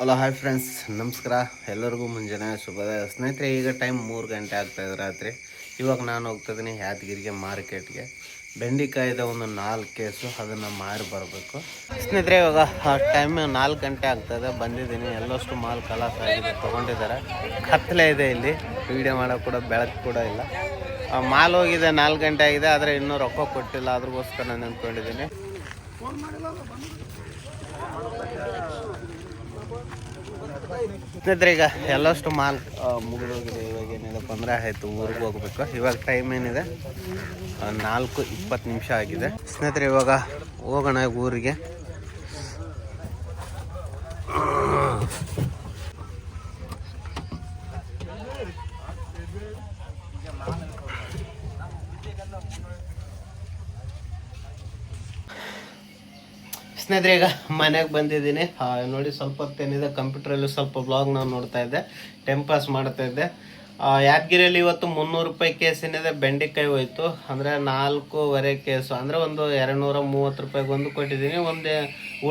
Hello hi friends ನಮಸ್ಕಾರ. ಎಲ್ಲರಿಗೂ ಮುಂಜಾನೆ ಶುಭೋದಯ. ಸ್ನೇಹಿತರೆ, ಈಗ ಟೈಮ್ ಮೂರು ಗಂಟೆ ಆಗ್ತಾಯಿದೆ ರಾತ್ರಿ. ಇವಾಗ ನಾನು ಹೋಗ್ತಿದ್ದೀನಿ ಯಾದಗಿರಿಗೆ ಮಾರ್ಕೆಟ್ಗೆ ಬೆಂಡೆಕಾಯ್ದ ಒಂದು ನಾಲ್ಕು ಕೇಸು ಅದನ್ನು ಮಾರಿ ಬರಬೇಕು. ಸ್ನೇಹಿತರೆ, ಇವಾಗ ಟೈಮ್ ನಾಲ್ಕು ಗಂಟೆ ಆಗ್ತಾಯಿದೆ ಬಂದಿದ್ದೀನಿ. ಎಲ್ಲಷ್ಟು ಮಾಲ್ ಕಲಾಸ ಆಗಿದೆ, ತೊಗೊಂಡಿದ್ದಾರೆ. ಕತ್ತಲೆ ಇದೆ ಇಲ್ಲಿ. ವೀಡಿಯೋ ಮಾಡೋಕೆ ಕೂಡ, ಬೆಳಕು ಕೂಡ ಇಲ್ಲ. ಮಾಲ್ ಹೋಗಿದೆ, ನಾಲ್ಕು ಗಂಟೆ ಆಗಿದೆ. ಆದರೆ ಇನ್ನೂ ರೊಕ್ಕ ಕೊಟ್ಟಿಲ್ಲ. ಅದ್ರಗೋಸ್ಕರ ನಾನು ನಿಂತ್ಕೊಂಡಿದ್ದೀನಿ. ಸ್ನೇಹಿತರೆ, ಈಗ ಎಲ್ಲಷ್ಟು ಮಾಲ್ ಮುಗಿದೋಗಿದೆ. ಇವಾಗ ಏನಿದೆಪ್ಪ ಅಂದರೆ ಆಯಿತು, ಊರಿಗೆ ಹೋಗ್ಬೇಕು. ಇವಾಗ ಟೈಮ್ ಏನಿದೆ? ನಾಲ್ಕು ಇಪ್ಪತ್ತು ನಿಮಿಷ ಆಗಿದೆ. ಸ್ನೇಹಿತರೆ, ಇವಾಗ ಹೋಗೋಣ ಊರಿಗೆ. ಸ್ನೇಹಿತರೆ ಈಗ ಮನೆಗೆ ಬಂದಿದ್ದೀನಿ. ನೋಡಿ ಸ್ವಲ್ಪ ಹೊತ್ತೇನಿದೆ ಕಂಪ್ಯೂಟ್ರಲ್ಲಿ ಸ್ವಲ್ಪ ಬ್ಲಾಗ್ ನಾನು ನೋಡ್ತಾ ಇದ್ದೆ. ಟೈಮ್ ಪಾಸ್ ಮಾಡ್ತಾ ಇದ್ದೆ. ಯಾದಗಿರಿಯಲ್ಲಿ ಇವತ್ತು ಮುನ್ನೂರು ರೂಪಾಯಿ ಕೇಸ್ ಏನಿದೆ, ಬೆಂಡೆಕಾಯಿ ಹೋಯ್ತು. ಅಂದರೆ ನಾಲ್ಕೂವರೆ ಕೇಸು ಅಂದರೆ ಒಂದು ಎರಡು ನೂರ ಮೂವತ್ತು ರೂಪಾಯಿಗೆ ಒಂದು ಕೊಟ್ಟಿದ್ದೀನಿ. ಒಂದು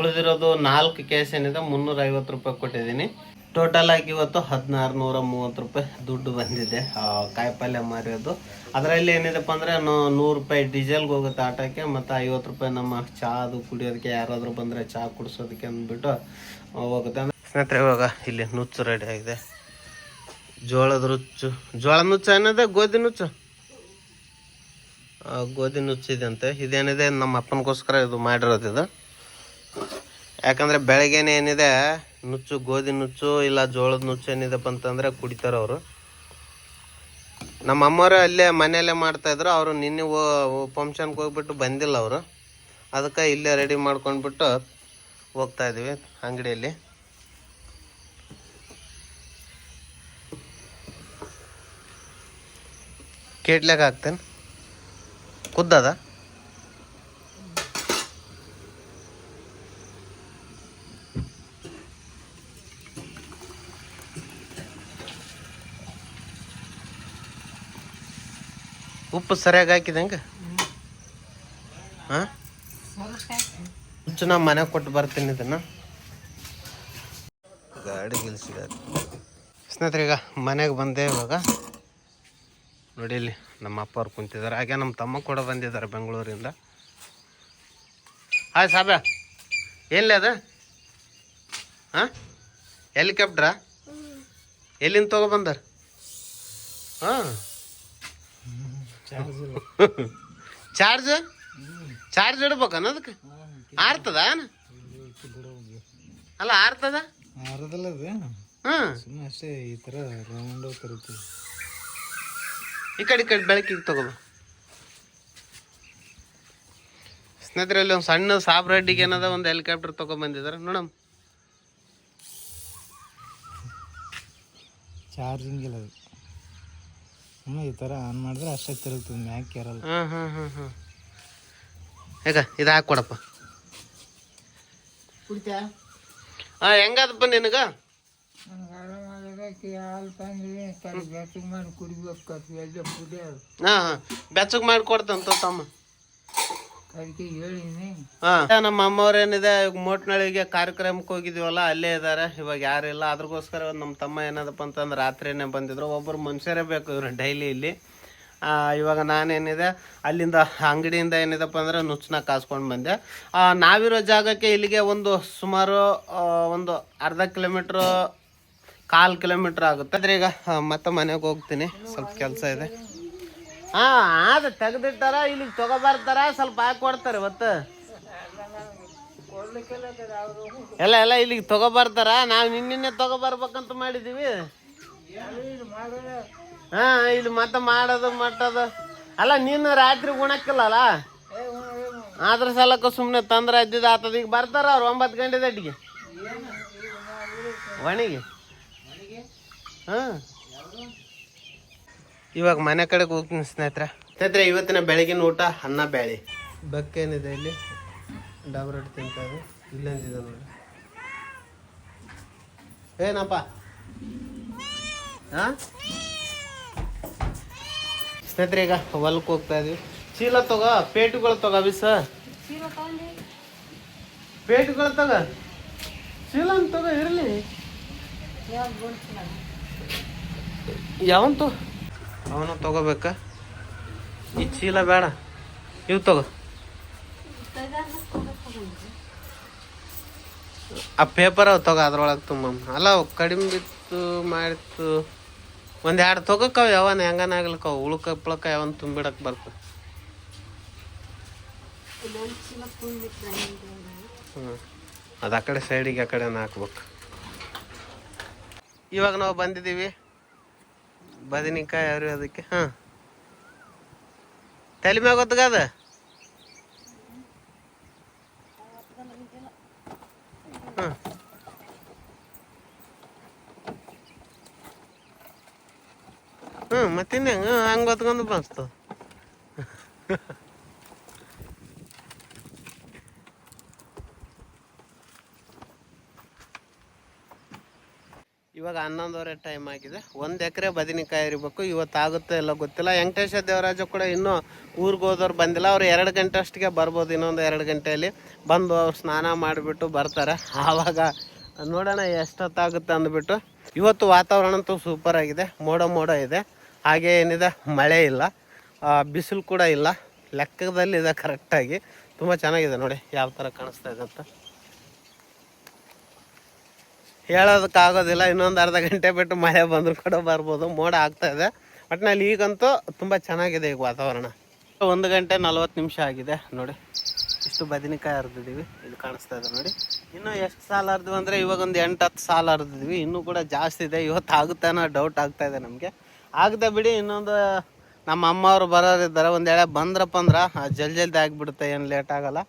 ಉಳಿದಿರೋದು ನಾಲ್ಕು ಕೇಸ್ ಏನಿದೆ ಮುನ್ನೂರ ಐವತ್ತು ರೂಪಾಯಿ ಕೊಟ್ಟಿದ್ದೀನಿ. ಟೋಟಲ್ ಆಗಿ ಇವತ್ತು ಹದಿನಾರು ನೂರ ಮೂವತ್ತು ರೂಪಾಯಿ ದುಡ್ಡು ಬಂದಿದೆ ಕಾಯಿಪಲ್ಯ ಮಾರಿಯೋದು ಅದರಲ್ಲಿ ಏನಿದೆಪ್ಪ ಅಂದರೆ ನೂರು ರೂಪಾಯಿ ಡೀಸೆಲ್ಗೆ ಹೋಗುತ್ತೆ ಆಟೋಕ್ಕೆ, ಮತ್ತು ಐವತ್ತು ರೂಪಾಯಿ ನಮ್ಮ ಚಹಾ ಅದು ಕುಡಿಯೋದಕ್ಕೆ ಯಾರಾದರೂ ಬಂದರೆ ಚಹಾ ಕುಡಿಸೋದಕ್ಕೆ ಅಂದ್ಬಿಟ್ಟು ಹೋಗುತ್ತೆ. ಅಂದರೆ ಸ್ನೇಹಿತರೆ, ಇವಾಗ ಇಲ್ಲಿ ನುಚ್ಚು ರೆಡಿ ಆಗಿದೆ. ಜೋಳದ ರುಚ್ಚು ಜೋಳ ನುಚ್ಚು ಏನಿದೆ? ಗೋಧಿ ನುಚ್ಚು? ಗೋಧಿ ನುಚ್ಚು ಇದೆ ಅಂತೆ. ಇದೇನಿದೆ? ನಮ್ಮ ಅಪ್ಪನಿಗೋಸ್ಕರ ಇದು ಮಾಡಿರೋದು ಇದು. ಯಾಕಂದ್ರೆ ಬೆಳಗ್ಗೆನೇ ಏನಿದೆ? ನುಚ್ಚು, ಗೋಧಿ ನುಚ್ಚು, ಇಲ್ಲ ಜೋಳದ ನುಚ್ಚು ಏನಿದೆಪ್ಪ ಅಂತಂದ್ರೆ ಕುಡಿತಾರೆ ಅವರು. ನಮ್ಮ ಅಮ್ಮವರು ಅಲ್ಲೇ ಮನೆಯಲ್ಲೇ ಮಾಡ್ತಾ ಇದ್ರು, ಅವರು ನಿನ್ನೆ ಫಂಕ್ಷನ್ಗೆ ಹೋಗ್ಬಿಟ್ಟು ಬಂದಿಲ್ಲ ಅವರು. ಅದಕ್ಕೆ ಇಲ್ಲೇ ರೆಡಿ ಮಾಡ್ಕೊಂಡ್ಬಿಟ್ಟು ಹೋಗ್ತಾ ಇದೀವಿ ಅಂಗಡಿಯಲ್ಲಿ. ಕೇಟ್ಲಾಗ ಹಾಕ್ತೇನೆ? ಕುದ್ದದ? ಉಪ್ಪು ಸರಿಯಾಗಿ ಹಾಕಿದೆ ಹಂಗೆ? ಹಾಂ? ನಾ ಮನೆಗೆ ಕೊಟ್ಟು ಬರ್ತೀನಿ ಇದನ್ನ. ಗಾಡಿ ಗಿಲ್ಸಿದ ಸ್ನೇಹಿತರೆ, ಈಗ ಮನೆಗೆ ಬಂದೆ ಇವಾಗ. ನೋಡಿ ಇಲ್ಲಿ ನಮ್ಮ ಅಪ್ಪ ಅವ್ರು ಕುಂತಿದ್ದಾರೆ. ಹಾಗೆ ನಮ್ಮ ತಮ್ಮ ಕೂಡ ಬಂದಿದ್ದಾರೆ ಬೆಂಗಳೂರಿಂದ. ಹಾಯ್ ಸಾಬ್ಯ ಎಲ್ಲಿ ಅದ? ಹಾಂ? ಹೆಲಿಕಾಪ್ಟ್ರಾ? ಎಲ್ಲಿಂದ ತೊಗೊಬಂದಾರ ಹಾಂ? ಚಾರ್ಜ್ ಚಾರ್ಜ್ ಇಡ್ಬೇಕನ ಅದಕ್ಕೆ? ಆರ್ತದ ಅಲ್ಲ ಆರ್ತದ? ಆರದಲ್ಲ ಅದು. ಹ್ಮ್ ಸುಮ್ಮನೆ ಅಷ್ಟೇ ಈ ಥರ ರೌಂಡ್ ಈ ಕಡೆ ಈ ಕಡೆ ಬೆಳಕಿಗೆ ತಗೋಬ. ಸ್ನೇಹಿತರೆ ಅಲ್ಲಿ ಒಂದು ಸಣ್ಣ ಸಾಬ್ರ ರೆಡ್ಡಿಗೆ ಏನದ ಒಂದು ಹೆಲಿಕಾಪ್ಟರ್ ತಗೊಂಡ್ಬಂದಿದ್ದಾರೆ ನೋಡಮ್ ಚಾರ್ಜಿಂಗ್ ಇಲ್ಲ ಅದು. ಸುಮ್ಮನೆ ಈ ಥರ ಆನ್ ಮಾಡಿದ್ರೆ ಅಷ್ಟೇ ತಿರುಗ್ತದೆ ಮ್ಯಾಕ್ ಇರಲ್ಲ ಹಾಂ ಹಾಂ ಹಾಂ ಹಾಂ ಯಾಕ ಇದು ಹಾಕೊಡಪ್ಪ ಹಾಂ ಹೆಂಗದಪ್ಪ ನಿನಗ? ಹಾ ಹಾ. ಬೆಚ್ಚಗ್ ಮಾಡಿ ಕೊಡ್ತಂತ ತಮ್ಮ. ಹಾ ನಮ್ಮ ಅಮ್ಮವ್ರ ಏನಿದೆ ಮೋಟ್ನಳ್ಳಿಗೆ ಕಾರ್ಯಕ್ರಮಕ್ಕೆ ಹೋಗಿದೀವಲ್ಲ ಅಲ್ಲೇ ಇದಾರೆ. ಇವಾಗ ಯಾರು ಇಲ್ಲ ಅದ್ರಗೋಸ್ಕರ ನಮ್ಮ ತಮ್ಮ ಏನದಪ್ಪ ಅಂತಂದ್ರೆ ರಾತ್ರಿನೇ ಬಂದಿದ್ರು. ಒಬ್ಬರು ಮನುಷ್ಯರೇ ಬೇಕು ಇವ್ರು ಡೈಲಿ ಇಲ್ಲಿ. ಆ, ಇವಾಗ ನಾನೇನಿದೆ ಅಲ್ಲಿಂದ ಅಂಗಡಿಯಿಂದ ಏನಿದಪ್ಪ ಅಂದ್ರೆ ನುಚ್ಚನ ಕಾಸ್ಕೊಂಡು ಬಂದೆ. ಆ, ನಾವಿರೋ ಜಾಗಕ್ಕೆ ಇಲ್ಲಿಗೆ ಒಂದು ಸುಮಾರು ಒಂದು ಅರ್ಧ ಕಿಲೋಮೀಟ್ರ್ ಕಾಲು ಕಿಲೋಮೀಟ್ರ್ ಆಗುತ್ತೆ. ಆದರೆ ಈಗ ಮತ್ತೆ ಮನೆಗೆ ಹೋಗ್ತೀನಿ. ಸ್ವಲ್ಪ ಕೆಲಸ ಇದೆ. ಅದು ತೆಗ್ದಿಟ್ಟಾರ ಇಲ್ಲಿಗೆ ತಗೋಬರ್ತಾರ ಸ್ವಲ್ಪ ಹಾಕಿ ಕೊಡ್ತಾರೆ ಇವತ್ತು ಎಲ್ಲ ಎಲ್ಲ ಇಲ್ಲಿಗೆ ತಗೋಬರ್ತಾರ ನಾವು ನಿನ್ನೆ ತಗೋಬರ್ಬೇಕಂತ ಮಾಡಿದ್ದೀವಿ ಹಾ, ಇಲ್ಲಿ ಮತ್ತೆ ಮಾಡೋದು, ಮಟ್ಟದು. ಅಲ್ಲ ನೀನು ರಾತ್ರಿ ಗುಣಕ್ಕಿಲ್ಲಲ್ಲ ಅದ್ರ ಸಲಕ್ಕ ಸುಮ್ಮನೆ ತಂದ್ರೆ ಅದ್ದಿದ್ದು ಆತದ. ಈಗ ಬರ್ತಾರ ಅವ್ರು ಒಂಬತ್ತು ಗಂಟೆ ದಡ್ಡಿಗೆ ಒಣಿಗೆ. ಹಾ. ಇವಾಗ ಮನೆ ಕಡೆಗೆ ಹೋಗ್ತೀನಿ ಸ್ನೇಹಿತರೆ. ಸ್ನೇಹಿತರೆ ಇವತ್ತಿನ ಬೆಳಗಿನ ಊಟ ಅನ್ನ ಬ್ಯಾಳಿ. ಬಕ್ಕೇನಿದೆ ಇಲ್ಲಿ. ಡಾಬ್ ರೊಟ್ಟಿ ತಿಂತಾ ಇದೆ ಇಲ್ಲಂದಿದೆ ನೋಡಿ. ಏನಪ್ಪ? ಹಾ ಸ್ನೇಹಿತರೆ ಈಗ ಹೊಲಕ್ಕೆ ಹೋಗ್ತಾ ಇದೀವಿ. ಚೀಲ ತಗೋ ಪೇಟುಗಳು ತಗೋ ಸರ್ ಪೇಟುಗಳು ತಗೋ. ಚೀಲ ಅಂತ ತಗೋ ಇರಲಿ. ಯಾವಂತು? ಅವನು ತಗೋಬೇಕ? ಈ ಚೀಲ ಬೇಡ. ಇವು ತಗೋ. ಆ ಪೇಪರ್ ಅವು ತಗೋ ಅದ್ರೊಳಗೆ ತುಂಬಮ್ಮ ಅಲ್ಲ, ಅವು ಕಡಿಮೆ ಬಿತ್ತು, ಮಾಡಿತ್ತು. ಒಂದು ಎರಡು ತಗೋಕವ್ ಯಾವನ, ಹೆಂಗನ ಆಗ್ಲಿಕ್ಕವು ಉಳ್ಕ ಪುಳಕ ಯಾವನ್ ತುಂಬಿಡಕ್ ಬರ್ತದೆ ಹ್ಞೂ ಅದು ಆ ಕಡೆ ಸೈಡಿಗೆ ಆ ಕಡೆ ಹಾಕ್ಬೇಕು. ಇವಾಗ ನಾವು ಬಂದಿದ್ದೀವಿ. ಬದನೆಕಾಯಿ ಅವ್ರಿ ಅದಕ್ಕೆ ಹಾ. ತಲೆ ಮ್ಯಾಗ ಗೊತ್ತಾಗದ ಹಾಂ. ಹ್ಞೂ ಮತ್ತಿನ್ನ ಹೆಂಗೆ ಹೊತ್ಕೊಂಡು ಬಂತು ಇವಾಗ ಹನ್ನೊಂದುವರೆ ಟೈಮ್ ಆಗಿದೆ. ಒಂದು ಎಕರೆ ಬದನೆಕಾಯಿ ಇರಬೇಕು ಇವತ್ತು ಆಗುತ್ತೆ ಇಲ್ಲ ಗೊತ್ತಿಲ್ಲ. ವೆಂಕಟೇಶ್ವರ ದೇವರಾಜ ಕೂಡ ಇನ್ನೂ ಊರಿಗೆ ಹೋದವ್ರು ಬಂದಿಲ್ಲ. ಅವ್ರು ಎರಡು ಗಂಟೆ ಅಷ್ಟಿಗೆ ಬರ್ಬೋದು ಇನ್ನೊಂದು ಎರಡು ಗಂಟೆಯಲ್ಲಿ. ಬಂದು ಅವ್ರು ಸ್ನಾನ ಮಾಡಿಬಿಟ್ಟು ಬರ್ತಾರೆ. ಆವಾಗ ನೋಡೋಣ ಎಷ್ಟೊತ್ತಾಗುತ್ತೆ ಅಂದ್ಬಿಟ್ಟು. ಇವತ್ತು ವಾತಾವರಣ ಅಂತೂ ಸೂಪರ್ ಆಗಿದೆ. ಮೋಡ ಮೋಡ ಇದೆ. ಹಾಗೆ ಏನಿದೆ? ಮಳೆ ಇಲ್ಲ. ಬಿಸಿಲು ಕೂಡ ಇಲ್ಲ. ಲೆಕ್ಕದಲ್ಲಿದೆ ಕರೆಕ್ಟಾಗಿ ತುಂಬ ಚೆನ್ನಾಗಿದೆ ನೋಡಿ. ಯಾವ ಥರ ಕಾಣಿಸ್ತಾ ಇದೆ ಅಂತ. ಹೇಳೋದಕ್ಕಾಗೋದಿಲ್ಲ, ಇನ್ನೊಂದು ಅರ್ಧ ಗಂಟೆ ಬಿಟ್ಟು ಮಳೆ ಬಂದರೂ ಕೂಡ ಬರ್ಬೋದು, ಮೋಡ ಆಗ್ತಾ ಇದೆ. ಒಟ್ಟಿನಲ್ಲಿ ಈಗಂತೂ ತುಂಬ ಚೆನ್ನಾಗಿದೆ ಈಗ ವಾತಾವರಣ. ಒಂದು ಗಂಟೆ ನಲ್ವತ್ತು ನಿಮಿಷ ಆಗಿದೆ, ನೋಡಿ. ಇಷ್ಟು ಬದನೆಕಾಯಿ ಹರಿದಿದ್ದೀವಿ ಇದು ಕಾಣಿಸ್ತಾ ಇದೆ ನೋಡಿ. ಇನ್ನೂ ಎಷ್ಟು ಸಾಲ ಹರಿದ್ವಿ ಅಂದರೆ ಇವಾಗ ಒಂದು ಎಂಟು ಹತ್ತು ಸಾಲ ಹರಿದಿದ್ವಿ. ಇನ್ನೂ ಕೂಡ ಜಾಸ್ತಿ ಇದೆ, ಇವತ್ತು ಆಗುತ್ತೆ ಅನ್ನೋ ಡೌಟ್ ಆಗ್ತಾ ಇದೆ ನಮಗೆ. ಆಗದೆ ಬಿಡಿ, ಇನ್ನೊಂದು ನಮ್ಮ ಅಮ್ಮ ಅವರು ಬರೋರಿದ್ದಾರೆ, ಒಂದು ಎಳೆ ಬಂದ್ರಪ್ಪ ಅಂದ್ರೆ ಜಲ್ದಿ ಜಲ್ದಿ ಆಗಿಬಿಡುತ್ತೆ, ಏನು ಲೇಟ್ ಆಗಲ್ಲ.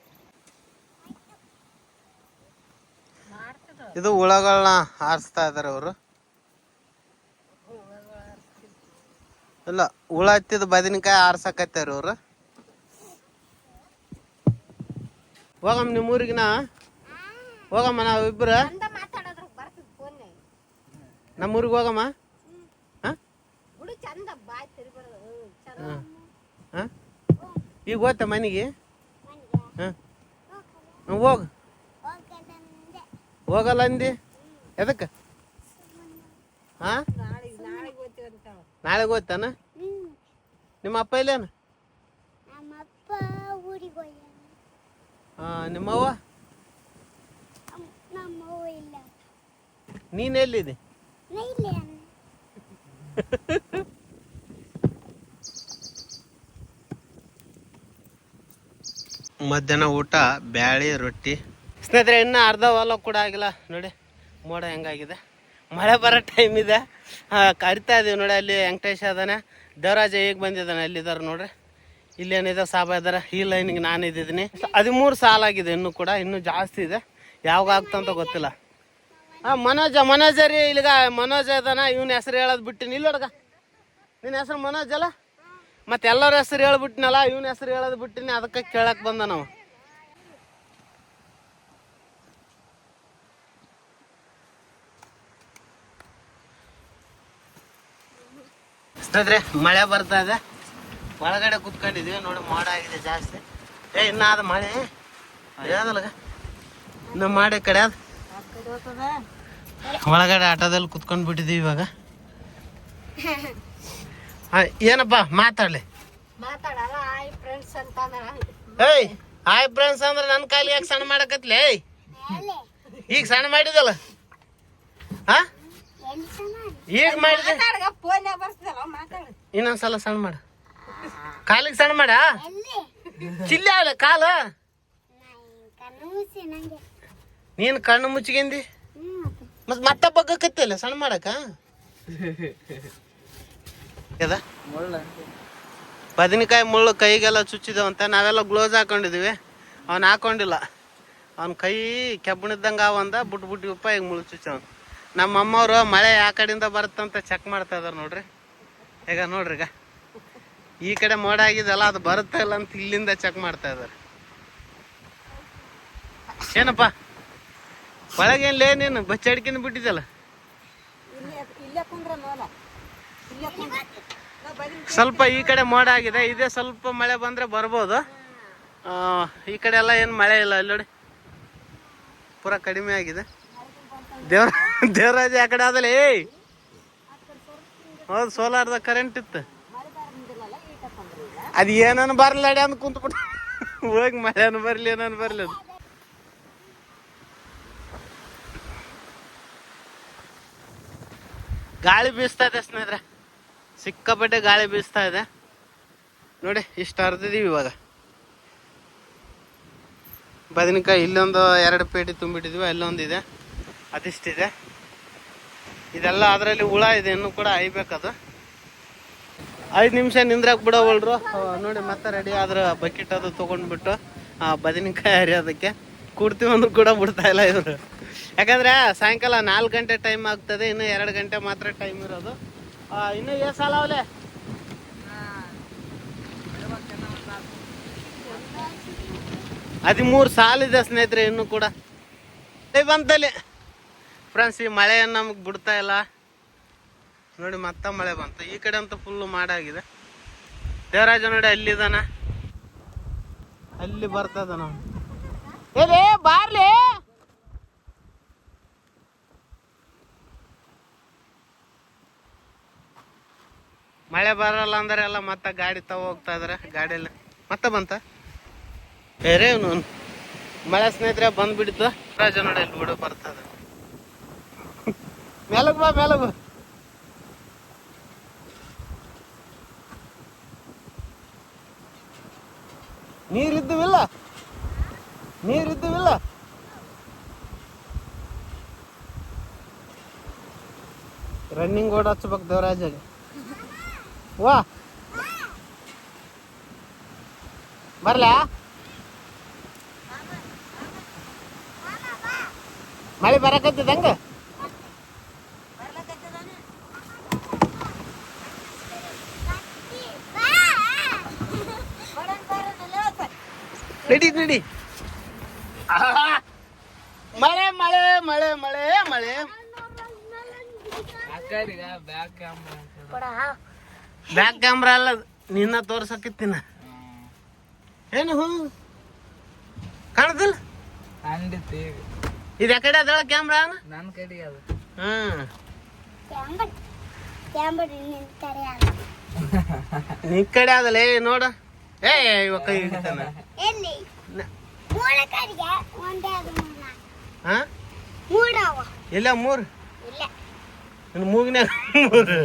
ಇದು ಹುಳಗಳನ್ನ ಹಾರಿಸ್ತಾ ಇದಾರೆ ಅವರು. ಇಲ್ಲ ಹುಳ ಹತ್ತಿದ ಬದನೆಕಾಯಿ ಆರ್ಸಕತ್ತಾರ ಅವರು. ಹೋಗಮ್ಮ ನಿಮ್ಮ ಊರಿಗಿನ ಹೋಗಮ್ಮ ನಾವಿಬ್ರ ನಮ್ಮ ಊರಿಗೆ ಹೋಗಮ್ಮ. ಹಾ? ಹಾ. ಈಗ ಹೋಗ್ತ ಮನೆಗೆ? ಹಾಂ. ಹೋಗು. ಹೋಗಲ್ಲ ಅಂದಿ? ಎದಕ್ಕೆ? ಹಾ ನಾಳೆಗೆ ಹೋಗ್ತಾನ? ನಿಮ್ಮ ಅಪ್ಪ ಇಲ್ಲೇನ ಹಾ ನಿಮ್ಮವ್ವ? ನೀನ್ ಎಲ್ಲಿದೆ? ಮಧ್ಯಾಹ್ನ ಊಟ ಬ್ಯಾಳಿ ರೊಟ್ಟಿ. ಸ್ನೇಹಿತರೆ, ಇನ್ನೂ ಅರ್ಧ ಹೊಲ ಕೂಡ ಆಗಿಲ್ಲ. ನೋಡಿ, ಮೋಡ ಹೆಂಗಾಗಿದೆ. ಮಳೆ ಬರೋ ಟೈಮ್ ಇದೆ. ಕರಿತಾ ಇದೀವಿ ನೋಡಿ, ಅಲ್ಲಿ ವೆಂಕಟೇಶ್ ಅದಾನೆ ದೇವರಾಜ ಈಗ ಬಂದಿದ್ದಾನೆ ಅಲ್ಲಿದ್ದಾರೆ ನೋಡ್ರಿ? ಇಲ್ಲೇನಿದೆ, ಸಾಬ ಇದ್ದಾರೆ ಈ ಲೈನಿಗೆ ನಾನು ಇದ್ದಿದ್ದೀನಿ. ಹದಿಮೂರು ಸಾಲ ಆಗಿದೆ ಇನ್ನೂ ಕೂಡ, ಇನ್ನೂ ಜಾಸ್ತಿ ಇದೆ. ಯಾವಾಗ ಆಗ್ತಂತ ಗೊತ್ತಿಲ್ಲ. ಹಾಂ ಮನೋಜ ಮನೋಜ ರೀ, ಇಲ್ಲಿಗ. ಮನೋಜ ಅದಾನ ಇವನ ಹೆಸರು ಹೇಳೋದು ಬಿಟ್ಟಿನಿ. ಇಲ್ಲ ಹುಡ್ಗ ನಿನ್ನ ಹೆಸರು ಮನೋಜ್ ಅಲ್ಲ? ಮತ್ತೆ ಎಲ್ಲರ ಹೆಸರು ಹೇಳ್ಬಿಟ್ಟಿನಲ್ಲ ಇವನ ಹೆಸರು ಹೇಳೋದು ಬಿಟ್ಟಿನಿ, ಅದಕ್ಕೆ ಕೇಳಕ್ಕೆ ಬಂದ ನಾವು. ಸ್ನೇಹಿತರೆ ಮಳೆ ಬರ್ತಾ ಇದೆ. ಒಳಗಡೆ ಕುತ್ಕೊಂಡಿದೀವಿ ನೋಡಿ ಮೋಡ ಆಗಿದೆ ಜಾಸ್ತಿ. ಏ ಇನ್ನ ಅದ ಮಳೆ? ಯಾವ್ದಲ್ಗ ಇನ್ನ ಮಾಡಿ ಕಡೆ ಅದ ಒಳಗಡೆ ಆಟೋದಲ್ಲಿ ಕುತ್ಕೊಂಡ್ ಬಿಟ್ಟಿದೀವಿ ಇವಾಗ. ಏನಪ್ಪ ಮಾತಾಡ್ಲಿ. ಮಾತಾಡಲ್ಲ ಆಯ್ ಫ್ರೆಂಡ್ಸ್ ಏಯ್ ಅಂದ್ರೆ ನನ್ನ ಕಾಲಿಗೆ ಯಾಕೆ ಸಣ್ಣ ಮಾಡಕತ್ಲೇ? ಏಯ್. ಈಗ ಸಣ್ಣ ಮಾಡಿದಲ್ಲ? ಹಾ ಈಗ ಮಾಡಿದೆ? ಫೋನ್ ಬರ್ಸ್ತಲ್ಲ ಮಾತಾಡ. ಇನ್ನೊಂದ್ಸಲ ಸಣ್ಣ ಮಾಡ. ಕಾಲಿಗೆ ಸಣ್ಣ ಮಾಡ? ಚಿಲ್ಲಿ ಆಗಲ್ಲ ಕಾಲು? ನೀನು ಕಣ್ಣು ಮುಚ್ಚಿಗೆಂದಿ? ಮತ್ತೆ ಮತ್ ಮತ್ತೆ ಬಗ್ಗಕತ್ತಿಲ್ಲ ಸಣ್ಣ ಮಾಡಕ? ಬದನೆಕಾಯಿ ಮುಳ್ಳು ಕೈಗೆಲ್ಲ ಚುಚ್ಚಿದವಂತ ನಾವೆಲ್ಲ ಗ್ಲೋಸ್ ಹಾಕೊಂಡಿದೀವಿ. ಅವ್ನು ಹಾಕೊಂಡಿಲ್ಲ. ಅವ್ನ ಕೈ ಕೆಬ್ಬಣಿದ್ದಂಗ ಅವಂದ ಬಿಟ್ಟು ಬಿಟ್ಟಿವಪ್ಪ ಈಗ ಮುಳ್ಳು ಚುಚ್ಚವನ್ ನಮ್ಮ ಅಮ್ಮವ್ರು ಮಳೆ ಆ ಕಡೆಯಿಂದ ಬರುತ್ತಂತ ಚೆಕ್ ಮಾಡ್ತಾ ಇದಾರೆ ನೋಡ್ರಿ. ಈಗ ನೋಡ್ರಿ ಈಗ. ಈ ಕಡೆ ಮೋಡ ಆಗಿದೆಲ್ಲ ಅದು ಬರುತ್ತಾ ಇಲ್ಲ ಅಂತ ಇಲ್ಲಿಂದ ಚೆಕ್ ಮಾಡ್ತಾ ಇದಾರೆ. ಏನಪ್ಪ? ಒಳಗೆ ಲೇ ನೀನು? ಬಚ್ಚಡಿಕೆನ ಬಿಟ್ಟಿದ್ದಲ್ಲ? ಸ್ವಲ್ಪ ಈ ಕಡೆ ಮೋಡ ಆಗಿದೆ. ಇದೇ ಸ್ವಲ್ಪ ಮಳೆ ಬಂದ್ರೆ ಬರ್ಬೋದು. ಈ ಕಡೆ ಎಲ್ಲ ಏನು ಮಳೆ ಇಲ್ಲ ಅಲ್ಲಿ ನೋಡಿ. ಪೂರ ಕಡಿಮೆ ಆಗಿದೆ. ದೇವ್ರ ದೇವರಾಜ ಆ ಕಡೆ ಆದಲೇ ಹೌದು, ಸೋಲಾರ್ದ ಕರೆಂಟ್ ಇತ್ತು. ಅದು ಏನನ್ ಬರ್ಲಾಡಿ ಅಂದ್ ಕುಂತ್ಬಿಟ್ಟು. ಹೋಗಿ ಮಳೆನ ಬರಲಿ, ಏನನ್ ಬರ್ಲಿ ಅದು. ಗಾಳಿ ಬೀಸ್ತಾ ಇದೆ ಸ್ನೇಹಿತರೆ. ಸಿಕ್ಕಾಪಟ್ಟೆ ಗಾಳಿ ಬೀಸ್ತಾ ಇದೆ. ನೋಡಿ, ಇಷ್ಟು ಅರ್ದಿದೀವಿ ಇವಾಗ. ಬದನೆಕಾಯಿ ಇಲ್ಲೊಂದು ಎರಡು ಪೇಟಿ ತುಂಬಿಟ್ಟಿದ್ವಿ, ಅಲ್ಲೊಂದಿದೆ. ಅದಿಷ್ಟಿದೆ. ಇದೆಲ್ಲ ಅದರಲ್ಲಿ ಹುಳ ಇದೆ, ಇನ್ನು ಕೂಡ ಐಬೇಕದು ಐದು ನಿಮಿಷ ನಿಂದ್ರಾಕ್ ಬಿಡೋವಲ್ರು. ನೋಡಿ, ಮತ್ತೆ ರೆಡಿ ಆದ್ರೆ ಬಕೆಟ್ ಅದು ತೊಗೊಂಡ್ಬಿಟ್ಟು ಬದನೆಕಾಯಿ ಹರಿಯೋದಕ್ಕೆ. ಕೂಡ್ತೀವಿ ಅಂದ್ರೂ ಕೂಡ ಬಿಡ್ತಾ ಇಲ್ಲ ಇವರು. ಯಾಕಂದ್ರೆ ಸಾಯಂಕಾಲ ನಾಲ್ಕು ಗಂಟೆ ಟೈಮ್ ಆಗ್ತದೆ, ಇನ್ನು ಎರಡು ಗಂಟೆ ಮಾತ್ರ ಟೈಮ್ ಇರೋದು. ಇನ್ನು ಏ ಸಾಲ ಅವಲೆ. ಹದಿಮೂರು ಸಾಲಿದೆ ಸ್ನೇಹಿತರೆ, ಇನ್ನು ಕೂಡ. ಬಂತಲ್ಲಿ. ಫ್ರೆಂಡ್ಸ್ ಈ ಮಳೆ ನಮಗೆ ಬಿಡ್ತಾ ಇಲ್ಲ. ನೋಡಿ ಮತ್ತೆ ಮಳೆ ಬಂತು. ಈ ಕಡೆ ಅಂತೂ ಫುಲ್ಲು ಮಾಡಾಗಿದೆ. ದೇವರಾಜ ನೋಡಿ ಅಲ್ಲಿದಾನ ಅಲ್ಲಿ ಬರ್ತದ ನಾವು ಬಾರ್ಲಿ. ಮಳೆ ಬರಲ್ಲ ಅಂದ್ರೆ ಎಲ್ಲ ಮತ್ತೆ ಗಾಡಿ ತಗೋ ಹೋಗ್ತಾ ಇದ್ರೆ ಗಾಡಿಯಲ್ಲಿ. ಮತ್ತೆ ಬಂತ? ಬೇರೆ ಮಳೆ ಸ್ನೇಹಿತರೆ ಬಂದ್ಬಿಡ್ತು. ರಾಜ ನೋಡಿ ಅಲ್ಲಿ ಬಿಡು ಬರ್ತದ ಮೇಲಗ್ ಬಾ ಮೇಲಗ್ ಬಾ. ನೀರಿದ್ದುವಿಲ್ಲ? ನೀರಿದ್ದುವಿಲ್ಲ? ರನ್ನಿಂಗ್ ಓಡ್ ಹಚ್ಬೇಕು ದೇವರಾಜಗೆ. ವಾ. ಬರ್ಲಾ? ಮಳೆ ಬರಕತ್ತದ ನಡಿ ನಡಿ. ಮಳೆ ಮಳೆ ಮಳೆ ಮಳೆ ಮಳೆ. ಬ್ಯಾಕ್ ಕ್ಯಾಮ್ರಾ ಅಲ್ಲ ಅದು. ನಿನ್ನ ತೋರ್ಸಕಿತ್ತಿನ. ಏನು ಹೂ? ಕಾಣದಿಲ್ಲ? ಇದು ಯಾಕಡೆ ಅದಳ ಕ್ಯಾಮ್ರಾ ನನ್ನ ಕಡೆ ಅದು. ಹ್ಮ್. ಈ ಕಡೆ ಅದಲ್ಲ ಏ ನೋಡ. ಏ ಇವ ಕೈ ಹಿಡಿತಾನ. ಎಲ್ಲಿ? ಮೂಡ ಕಡೆಗೆ ಒಂದೇ ಅದು ಮೂಡ ಹಾ ಮೂಡವ? ಇಲ್ಲ ಮೂರು. ಇಲ್ಲ. ನಿನ್ನ ಮೂಗಿನಾಗ ಮೂರು.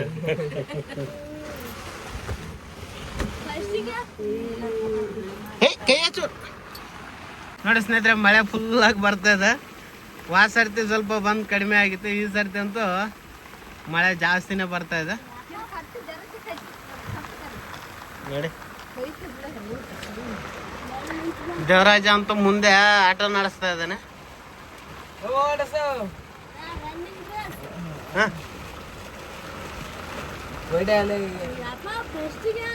ಹೇ ಕೈ ಹಚ್ಚು. ನೋಡಿ ಸ್ನೇಹಿತರೆ ಮಳೆ ಫುಲ್ ಆಗಿ ಬರ್ತಾ ಇದೆ. ವಾ ಸರ್ತಿ ಸ್ವಲ್ಪ ಬಂದು ಕಡಿಮೆ ಆಗಿತ್ತು ಈ ಸರ್ತಿ ಅಂತೂ ಮಳೆ ಜಾಸ್ತಿನೇ ಬರ್ತಾ ಇದೆ. ನೋಡಿ. ದೇವರಾಜ ಅಂತ ಮುಂದೆ ಆಟೋ ನಡೆಸ್ತಾ ಇದ್ದಾನೆ.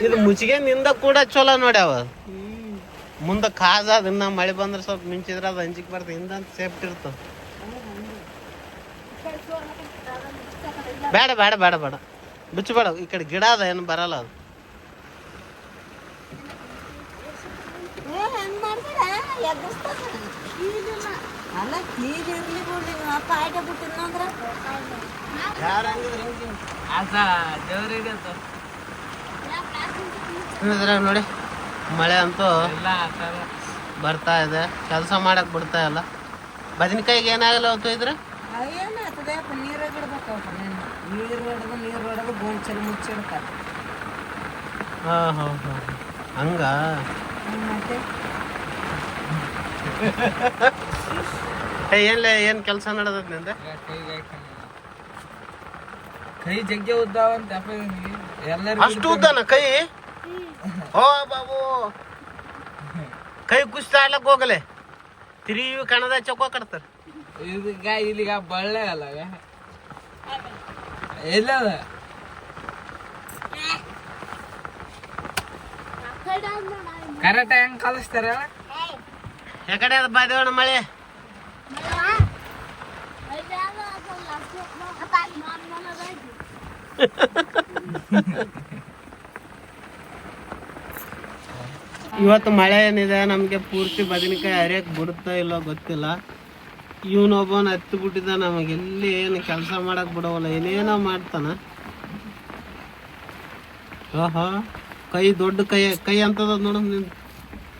ಇದು ಮುಚ್ಚಿಗೆ ನಿಂದ ಕೂಡ ಚಲೋ ನೋಡ್ಯಾವ ಅವ. ಮುಂದೆ ಕಾಜ ಅದನ್ನ ಮಳೆ ಬಂದ್ರೆ ಸ್ವಲ್ಪ ಮಿಂಚಿದ್ರೆ ಅದು ಹಂಚಿಕ್ ಬರ್ತದೆ. ಹಿಂದ ಸೇಫ್ಟಿ ಇರ್ತದೆ. ಬೇಡ ಬೇಡ ಬೇಡ ಬೇಡ. ಬಿಚ್ಚಬೇಡ ಈ ಕಡೆ ಗಿಡ ಅದ ಏನು ಬರಲ್ಲ ಅದು. ಅಲ್ಲ ನೀರ್ ಇರ್ಲಿ ಬಿಡ್ಲಿ ಅಪ್ಪ ಇದ್ರಾಗ ನೋಡಿ ಮಳೆ ಅಂತೂ ಬರ್ತಾ ಇದೆ. ಕೆಲಸ ಮಾಡಕ್ ಬಿಡ್ತಾ ಇಲ್ಲ. ಬದನೆಕಾಯಿಗೆ ಏನಾಗಲ್ಲ ಹೊತ್ತು ಇದ್ರೆ? ಏನಾಗ್ತದೆ? ಅಪ್ಪ ನೀರಾಗ ನೀರು ಹೊಡೆದು ನೀರು ಹೊಡೆದು ಗೋಂಚಲು ಮುಚ್ಚಿಡ್ತಾರೆ. ಹಾ ಹಾ ಹಾ ಹಂಗ? ಮತ್ತೆ? ಏನ್ಲ ಏನು ಕೆಲಸ ನಡೆದದ್ನಿಂದ? ಕೈ ಜಗ್ಗೆ ಉದ್ದಾವಂತ ಎಲ್ಲರೂ ಅಷ್ಟು ಉದ್ದನ ಕೈ? ಓ ಬಾಬು. ಕೈ ಕುಸ್ತಾ ಆಡ್ಲಕ್ ಹೋಗಲೆ. ತಿರುಗಿ ಕಣದ ಚೊಕ್ಕ ಕಟ್ತಾರ. ಇದೀಗ ಇಲ್ಲಿಗ ಬಳ್ಳೆ ಅಲ್ಲ ಎಲ್ಲ ಕರೆಕ್ಟ್ ಹೆಂಗ್ ಕಲಿಸ್ತಾರ ಯಾಕಡೆ ಅದ ಬಾದೇವಣ ಮಳೆ. ಇವತ್ತು ಮಳೆ ಏನಿದೆ? ನಮಗೆ ಪೂರ್ತಿ ಬದನೆಕಾಯಿ ಅರಿಯಕ್ ಬಿಡುತ್ತೋ ಇಲ್ಲೋ ಗೊತ್ತಿಲ್ಲ. ಇವನೊಬ್ಬನ ಹತ್ತು ಬಿಟ್ಟಿದ್ದ ನಮಗೆ. ಎಲ್ಲಿ ಏನು ಕೆಲಸ ಮಾಡಕ್ ಬಿಡವಲ್ಲ, ಏನೇನೋ ಮಾಡ್ತಾನ. ಓಹೋ, ಕೈ ದೊಡ್ಡ ಕೈ ಕೈ ಅಂತದ ನೋಡ ನಿನ್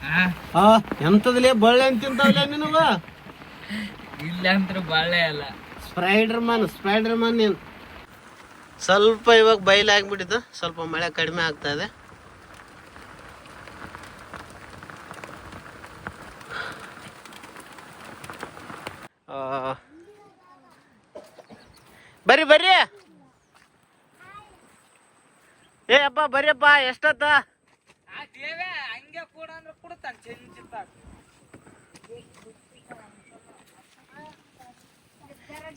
ಆ ಎಂತದ್ಲೇ ಬಳ್ಳೆ ಅಂತ ತಿಂತಾವಲ್ಲ ನಿನಗ? ಇಲ್ಲ ಅಂತ ಬಳ್ಳೆ ಅಲ್ಲ. ಸ್ಪ್ರೈಡರ್ ಮನ್ ಸ್ಪ್ರೈಡರ್ ಮನ್ ನೀನು ಸ್ವಲ್ಪ ಇವಾಗ ಬಯಲಾಗ್ಬಿಟ್ಟಿದ್ದು ಸ್ವಲ್ಪ ಮಳೆ ಕಡಿಮೆ ಆಗ್ತಾ ಇದೆ. ಆ, ಬರ್ರಿ ಬರ್ರಿ. ಏ ಅಪ್ಪ ಬರ್ರಿಯಪ್ಪ ಎಷ್ಟೊತ್ತ ಹಂಗೆ ಕೂಡ ಅಂದ್ರೆ ಕೊಡ್ತಾನೆ ಚೆಂಜಿತ್ತ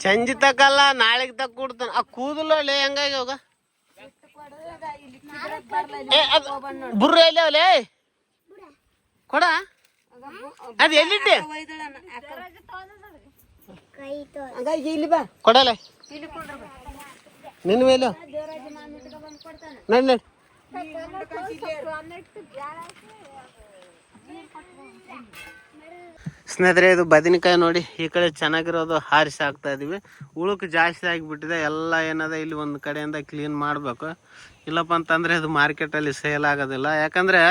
ಸಂಜೆ ತಕ್ಕಲ್ಲ ನಾಳೆಗೆ ತಕ್ಕ ಕೊಡ್ತಾನ. ಆ ಕೂದಲು ಹೆಂಗಾಗಿ ಅದು ಬುರ್ರ ಎಲ್ಲಿ ಅವಲೇ? ಕೊಡ. ಅದು ಎಲ್ಲಿಟ್ಟೆ? ಹಂಗಾಗಿ ಇಲ್ಲಿ ಬಾ. ಕೊಡಲ್ಲ ನಿನ್ನ ಮೇಲೆ. ನಡಿ ನಡಿ ಸ್ನೇಹಿತರೆ, ಇದು ಬದನೆಕಾಯಿ ನೋಡಿ. ಈ ಕಡೆ ಚೆನ್ನಾಗಿರೋದು ಹಾರಿಸಿ ಹಾಕ್ತಾ ಇದೀವಿ. ಉಳುಕು ಜಾಸ್ತಿ ಆಗಿಬಿಟ್ಟಿದೆ. ಎಲ್ಲ ಏನದ ಇಲ್ಲಿ ಒಂದು ಕಡೆಯಿಂದ ಕ್ಲೀನ್ ಮಾಡಬೇಕು. ಇಲ್ಲಪ್ಪ ಅಂತಂದರೆ ಇದು ಮಾರ್ಕೆಟಲ್ಲಿ ಸೇಲ್ ಆಗೋದಿಲ್ಲ. ಯಾಕಂದರೆ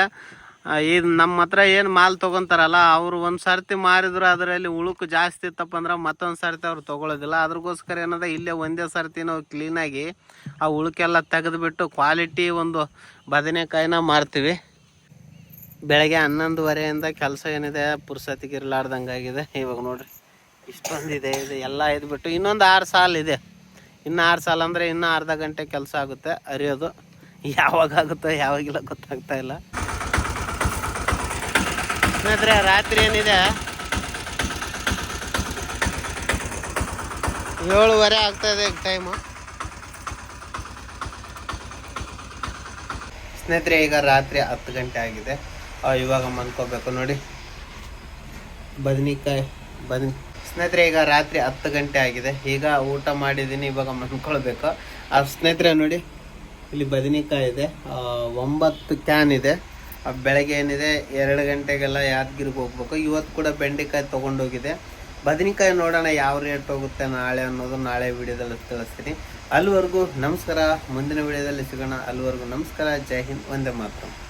ಇದು ನಮ್ಮ ಹತ್ರ ಏನು ಮಾಲ್ ತೊಗೊತಾರಲ್ಲ, ಅವರು ಒಂದು ಸರ್ತಿ ಮಾರಿದ್ರು ಅದರಲ್ಲಿ ಉಳುಕು ಜಾಸ್ತಿ ಇತ್ತಪ್ಪ ಅಂದ್ರೆ ಮತ್ತೊಂದು ಸರ್ತಿ ಅವ್ರು ತೊಗೊಳೋದಿಲ್ಲ. ಅದ್ರಗೋಸ್ಕರ ಏನದ, ಇಲ್ಲೇ ಒಂದೇ ಸರ್ತಿ ನಾವು ಕ್ಲೀನಾಗಿ ಆ ಉಳುಕೆಲ್ಲ ತೆಗೆದುಬಿಟ್ಟು ಕ್ವಾಲಿಟಿ ಒಂದು ಬದನೆಕಾಯಿನ ಮಾರ್ತೀವಿ. ಬೆಳಗ್ಗೆ ಹನ್ನೊಂದುವರೆಯಿಂದ ಕೆಲಸ ಏನಿದೆ, ಪುರ್ಸತಿಗೆ ಇರಲಾರ್ದಂಗಾಗಿದೆ. ಇವಾಗ ನೋಡ್ರಿ, ಇಷ್ಟೊಂದಿದೆ, ಇದು ಎಲ್ಲ ಇದ್ಬಿಟ್ಟು ಇನ್ನೊಂದು ಆರು ಸಾಲ ಇದೆ. ಇನ್ನು ಆರು ಸಾಲ ಅಂದರೆ ಇನ್ನೂ ಅರ್ಧ ಗಂಟೆ ಕೆಲಸ ಆಗುತ್ತೆ ಅರಿಯೋದು. ಯಾವಾಗ ಆಗುತ್ತೋ, ಯಾವಾಗಿಲ್ಲ ಗೊತ್ತಾಗ್ತಾ ಇಲ್ಲ. ಸ್ನೇಹಿತರೆ, ರಾತ್ರಿ ಏನಿದೆ? ಏಳುವರೆ ಆಗ್ತಾ ಇದೆ ಟೈಮು ಸ್ನೇಹಿತರೆ, ಈಗ ರಾತ್ರಿ ಹತ್ತು ಗಂಟೆ ಆಗಿದೆ. ಇವಾಗ ಮನ್ಕೋಬೇಕು ನೋಡಿ. ಬದನಿಕಾಯಿ, ಬದನಿ. ಸ್ನೇಹಿತರೆ, ಈಗ ರಾತ್ರಿ ಹತ್ತು ಗಂಟೆ ಆಗಿದೆ. ಈಗ ಊಟ ಮಾಡಿದ್ದೀನಿ, ಇವಾಗ ಮನ್ಕೊಳ್ಬೇಕು ಆ, ಸ್ನೇಹಿತರೆ ನೋಡಿ, ಇಲ್ಲಿ ಬದನೆಕಾಯಿ ಇದೆ. ಒಂಬತ್ತು ಕ್ಯಾನ್ ಇದೆ. ಬೆಳಗ್ಗೆ ಏನಿದೆ, ಎರಡು ಗಂಟೆಗೆಲ್ಲ ಯಾದಗಿರಿಗೆ ಹೋಗ್ಬೇಕು. ಇವತ್ತು ಕೂಡ ಬೆಂಡೆಕಾಯಿ ತೊಗೊಂಡೋಗಿದೆ. ಬದನೆಕಾಯಿ ನೋಡೋಣ ಯಾವ ರೇಟ್ ಹೋಗುತ್ತೆ ನಾಳೆ ಅನ್ನೋದು ನಾಳೆ ವಿಡಿಯೋದಲ್ಲಿ ತಿಳಿಸ್ತೀನಿ. ಅಲ್ಲಿವರೆಗೂ ನಮಸ್ಕಾರ. ಮುಂದಿನ ವಿಡಿಯೋದಲ್ಲಿ ಸಿಗೋಣ. ಅಲ್ಲಿವರೆಗೂ ನಮಸ್ಕಾರ. ಜೈ ಹಿಂದ್. ಒಂದೇ ಮಾತು